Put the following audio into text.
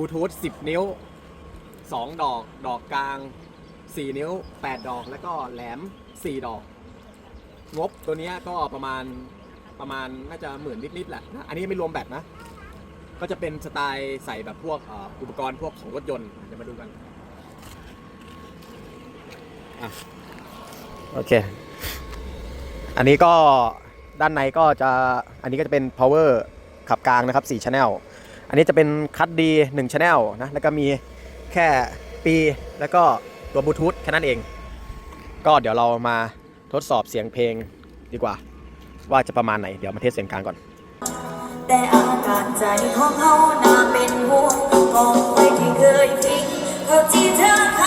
บลูทูธ10 นิ้ว 2 ดอก ดอกกลาง 4 นิ้ว 8 ดอก แล้วก็แหลม 4 ดอก งบตัวนี้ก็ประมาณประมาณน่าจะหมื่นนิดๆแหละนะอันนี้ไม่รวมแบตนะ ก็จะเป็นสไตล์ใส่แบบพวกอ่ออุปกรณ์พวกของรถยนต์เดี๋ยวมาดูกันโอเค อันนี้ก็ด้านในก็จะอันนี้ก็จะเป็น power ขับกลางนะครับ4 channel อันนี้จะเป็นคัดดี1 channel นะแล้วก็มีแค่ปีแล้วก็ตัวบลูทูธแค่นั้นเอง ก็เดี๋ยวเรามาทดสอบเสียงเพลงดีกว่า ว่าจะประมาณไหนเดี๋ยวมาเทสเสียงกลางก่อน แต่อาการใจของเขาน่าเป็นห่วงกองไฟที่เคยทิ้งเขาที่เธอ